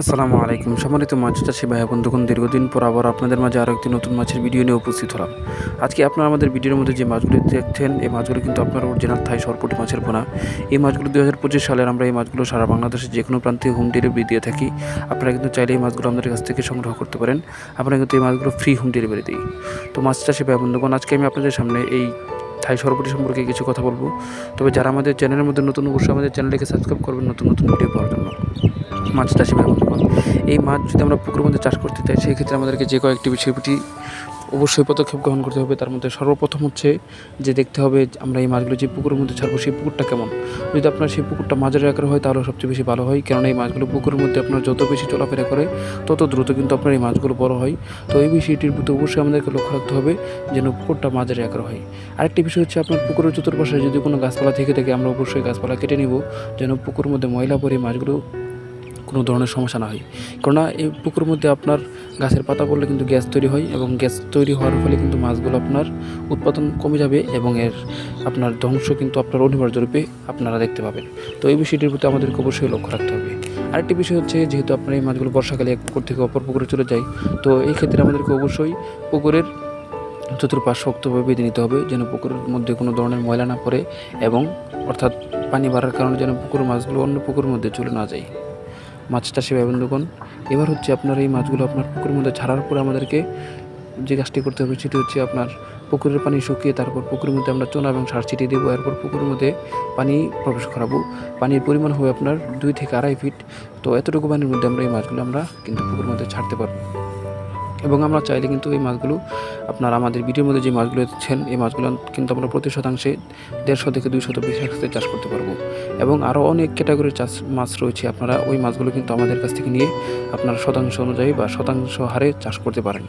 আসসালামু আলাইকুম। সম্মানিত মাছ চাষি ভাই বন্ধুগণ, দীর্ঘদিন পর আবার আপনাদের মাঝে আরও একটি নতুন মাছের ভিডিও নিয়ে উপস্থিত হলাম। আজকে আপনারা আমাদের ভিডিওর মধ্যে যে মাছগুলি দেখছেন, এই মাছগুলো কিন্তু আপনার অরিজিনাল থাই সরপটি মাছের পোনা। এই মাছগুলো দু হাজার পঁচিশ সালের আমরা এই মাছগুলো সারা বাংলাদেশের যে কোনো প্রান্তে হোম ডেলিভারি দিয়ে থাকি। আপনারা কিন্তু চাইলে এই মাছগুলো আমাদের কাছ থেকে সংগ্রহ করতে পারেন। আপনারা কিন্তু এই মাছগুলো ফ্রি হোম ডেলিভারি দিই। তো মাছ চাষি ভাই বন্ধুগণ, আজকে আমি আপনাদের সামনে এই থাই সরপটি সম্পর্কে কিছু কথা বলব। তবে যারা আমাদের চ্যানেলের মধ্যে নতুন, অবশ্যই আমাদের চ্যানেলটিকে সাবস্ক্রাইব করবেন নতুন নতুন ভিডিও পাওয়ার জন্য। মাছ চাষি এই মাছ যদি আমরা পুকুরের মধ্যে চাষ করতে চাই সেই ক্ষেত্রে আমাদেরকে যে কয়েকটি বিষয়টি অবশ্যই পদক্ষেপ গ্রহণ করতে হবে। তার মধ্যে সর্বপ্রথম হচ্ছে যে দেখতে হবে আমরা এই মাছগুলো যে পুকুরের মধ্যে ছাড়বো, সেই পুকুরটা কেমন। যদি আপনার সেই পুকুরটা মাঝের আকার হয়, তাহলে সবচেয়ে বেশি ভালো হয়। কেননা এই মাছগুলো পুকুরের মধ্যে আপনার যত বেশি চলাফেরা করে, তত দ্রুত কিন্তু আপনার এই মাছগুলো বড় হয়। তো এই বিষয়টির প্রতি অবশ্যই আমাদেরকে লক্ষ্য রাখতে হবে যেন পুকুরটা মাঝের আকার হয়। আরেকটি বিষয় হচ্ছে আপনার পুকুরের চতুর্পাশে যদি কোনো গাছপালা থেকে থাকে, আমরা অবশ্যই গাছপালা কেটে নিব, যেন পুকুরের মধ্যে ময়লা পরে মাছগুলো কোনো ধরনের সমস্যা না হয়। কেননা এই পুকুরের মধ্যে আপনার গাছের পাতা পড়লে কিন্তু গ্যাস তৈরি হয় এবং গ্যাস তৈরি হওয়ার ফলে কিন্তু মাছগুলো আপনার উৎপাদন কমে যাবে এবং এর আপনার ধ্বংস কিন্তু আপনার অনিবার্য রূপে আপনারা দেখতে পাবেন। তো এই বিষয়টির প্রতি আমাদেরকে অবশ্যই লক্ষ্য রাখতে হবে। আরেকটি বিষয় হচ্ছে যেহেতু আপনার এই মাছগুলো বর্ষাকালে এক পুকুর থেকে অপর পুকুরে চলে যায়, তো এই ক্ষেত্রে আমাদেরকে অবশ্যই পুকুরের চতুর্পাশ শক্তভাবে বেঁধে নিতে হবে যেন পুকুরের মধ্যে কোনো ধরনের ময়লা না পড়ে এবং অর্থাৎ পানি বাড়ার কারণে যেন পুকুরের মাছগুলো অন্য পুকুরের মধ্যে চলে না যায়। মাছ সেভাবে বন্ধুগণ এবার হচ্ছে আপনার এই মাছগুলো আপনার পুকুরের মধ্যে ছাড়ার পরে আমাদেরকে যে কাজটি করতে হবে সেটি হচ্ছে আপনার পুকুরের পানি শুকিয়ে তারপর পুকুরের মধ্যে আমরা চোনা এবং সার ছিটিয়ে দেবো। এরপর পুকুরের মধ্যে পানি প্রবেশ করাবো। পানির পরিমাণ হবে আপনার দুই থেকে আড়াই ফিট তো এতটুকু পানির মধ্যে আমরা এই মাছগুলো আমরা কিন্তু পুকুরের মধ্যে ছাড়তে পারব। এবং আমরা চাইলে কিন্তু এই মাছগুলো আপনার আমাদের ভিডিওর মধ্যে যে মাছগুলো দিচ্ছেন, এই মাছগুলো কিন্তু আমরা প্রতি শতাংশে দেড়শো থেকে দুই শত বেশি একসাথে চাষ করতে পারব। এবং আরও অনেক ক্যাটাগরির চাষ, মাছ রয়েছে আপনারা, ওই মাছগুলো কিন্তু আমাদের কাছ থেকে নিয়ে আপনার শতাংশ অনুযায়ী বা শতাংশ হারে চাষ করতে পারেন।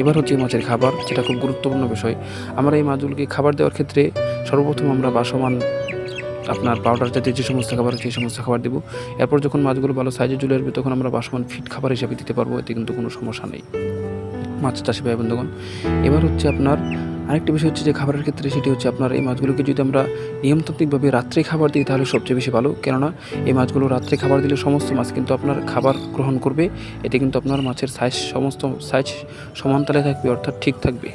এবার হচ্ছে মাছের খাবার, যেটা খুব গুরুত্বপূর্ণ বিষয়। আমরা এই মাছগুলোকে খাবার দেওয়ার ক্ষেত্রে সর্বপ্রথম আমরা বাসমান আপনার পাউডার জাতীয় যে সমস্ত খাবার সেই সমস্ত খাবার দেবো। এরপর যখন মাছগুলো ভালো সাইজে চলে আসবে, তখন আমরা বাসমান ফিট খাবার হিসাবে দিতে পারব, এতে কিন্তু কোনো সমস্যা নেই। মাছ চাষি ভাই বন্ধুগণ এবার হচ্ছে আপনার আরেকটি বিষয় হচ্ছে যে খাবারের ক্ষেত্রে সেটি হচ্ছে আপনার এই মাছগুলোকে যদি আমরা নিয়মতান্ত্রিকভাবে রাত্রে খাবার দিই, তাহলে সবচেয়ে বেশি ভালো। কেননা এই মাছগুলো রাত্রে খাবার দিলে সমস্ত মাছ কিন্তু আপনার খাবার গ্রহণ করবে। এতে কিন্তু আপনার মাছের সাইজ সমস্ত সাইজ সমানতালে থাকবে, অর্থাৎ ঠিক থাকবে।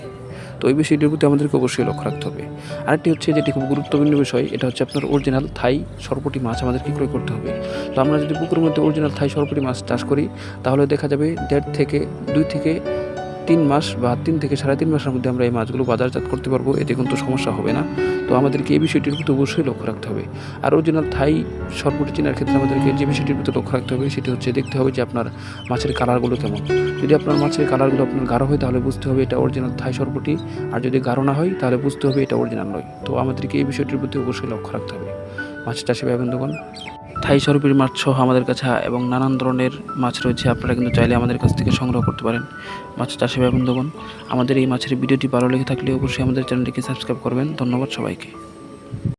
তো এই বিষয়টির প্রতি আমাদেরকে অবশ্যই লক্ষ্য রাখতে হবে। আরেকটি হচ্ছে যেটি খুব গুরুত্বপূর্ণ বিষয়, এটা হচ্ছে আপনার অরিজিনাল থাই সরপটি মাছ আমাদেরকে ক্রয় করতে হবে। তো আমরা যদি পুকুরের মধ্যে অরিজিনাল থাই সরপটি মাছ চাষ করি, তাহলে দেখা যাবে দেড় থেকে দুই থেকে তিন মাস বা তিন থেকে সাড়ে তিন মাসের মধ্যে আমরা এই মাছগুলো বাজারজাত করতে পারব, এতে কিন্তু সমস্যা হবে না। তো আমাদেরকে এই বিষয়টির প্রতি অবশ্যই লক্ষ্য রাখতে হবে। আর অরিজিনাল থাই সরপটি চেনার ক্ষেত্রে আমাদেরকে যে বিষয়টির প্রতি লক্ষ্য রাখতে হবে, সেটি হচ্ছে দেখতে হবে যে আপনার মাছের কালারগুলো কেমন। যদি আপনার মাছের কালারগুলো আপনার গাঢ় হয়, তাহলে বুঝতে হবে এটা অরিজিনাল থাই সরপটি। আর যদি গাঢ় না হয়, তাহলে বুঝতে হবে এটা অরিজিনাল নয়। তো আমাদেরকে এই বিষয়টির প্রতি অবশ্যই লক্ষ্য রাখতে হবে। মাছ চাষি ভাই বন্ধুগণ। থাই সরপির মাছ সহ আমাদের কাছে এবং নানান ধরনের মাছ রয়েছে। আপনারা কিন্তু চাইলে আমাদের কাছ থেকে সংগ্রহ করতে পারেন। মাছ চাষে বন্ধুগণ আমাদের এই মাছের ভিডিওটি ভালো লেগে থাকলে অবশ্যই আমাদের চ্যানেলটিকে সাবস্ক্রাইব করবেন। ধন্যবাদ সবাইকে।